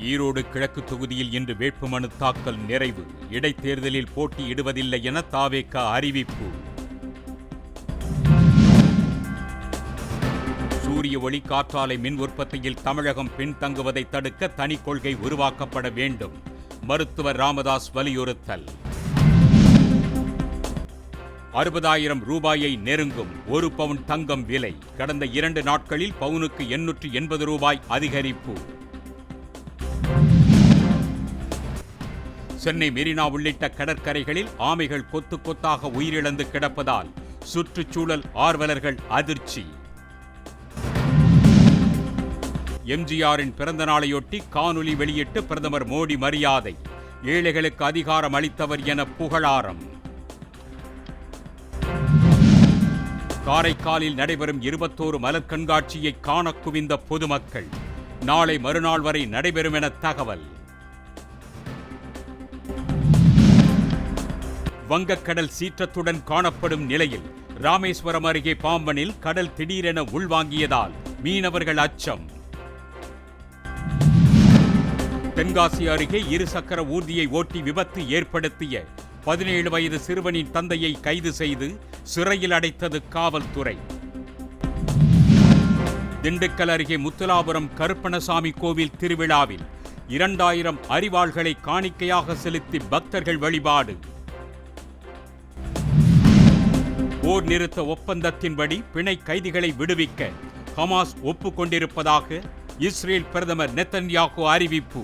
ஈரோடு கிழக்கு தொகுதியில் இன்று வேட்புமனு தாக்கல் நிறைவு. இடைத்தேர்தலில் போட்டியிடுவதில்லை என தாவேக அறிவிப்பு. சூரிய ஒளி காற்றாலை மின் உற்பத்தியில் தமிழகம் பின்தங்குவதை தடுக்க தனி கொள்கை உருவாக்கப்பட வேண்டும். மருத்துவர் ராமதாஸ் வலியுறுத்தல். அறுபதாயிரம் ரூபாயை நெருங்கும் ஒரு பவுன் தங்கம் விலை. கடந்த இரண்டு நாட்களில் பவுனுக்கு எண்ணூற்று எண்பது ரூபாய் அதிகரிப்பு. சென்னை மெரினா உள்ளிட்ட கடற்கரைகளில் ஆமைகள் கொத்து கொத்தாக உயிரிழந்து கிடப்பதால் சுற்றுச்சூழல் ஆர்வலர்கள் அதிர்ச்சி. எம்ஜிஆரின் பிறந்த நாளையொட்டி காணொலி வெளியிட்டு பிரதமர் மோடி மரியாதை. ஏழைகளுக்கு அதிகாரம் அளித்தவர் என புகழாரம். காரைக்காலில் நடைபெறும் இருபத்தோரு மலர் கண்காட்சியை காண குவிந்த பொதுமக்கள். நாளை மறுநாள் வரை நடைபெறும் என தகவல். வங்கக்கடல் சீற்றத்துடன் காணப்படும் நிலையில் ராமேஸ்வரம் அருகே பாம்பனில் கடல் திடீரென உள்வாங்கியதால் மீனவர்கள் அச்சம். தென்காசி அருகே இருசக்கர ஊர்தியை ஓட்டி விபத்து ஏற்படுத்திய பதினேழு வயது சிறுவனின் தந்தையை கைது செய்து சிறையில் அடைத்தது காவல்துறை. திண்டுக்கல் அருகே முத்துலாபுரம் கருப்பணசாமி கோவில் திருவிழாவில் இரண்டாயிரம் அரிவாள்களை காணிக்கையாக செலுத்தி பக்தர்கள் வழிபாடு. போர் நிறுத்த ஒப்பந்தத்தின்படி பிணை கைதிகளை விடுவிக்க ஹமாஸ் ஒப்புக்கொண்டிருப்பதாக இஸ்ரேல் பிரதமர் நெத்தன்யாகு அறிவிப்பு.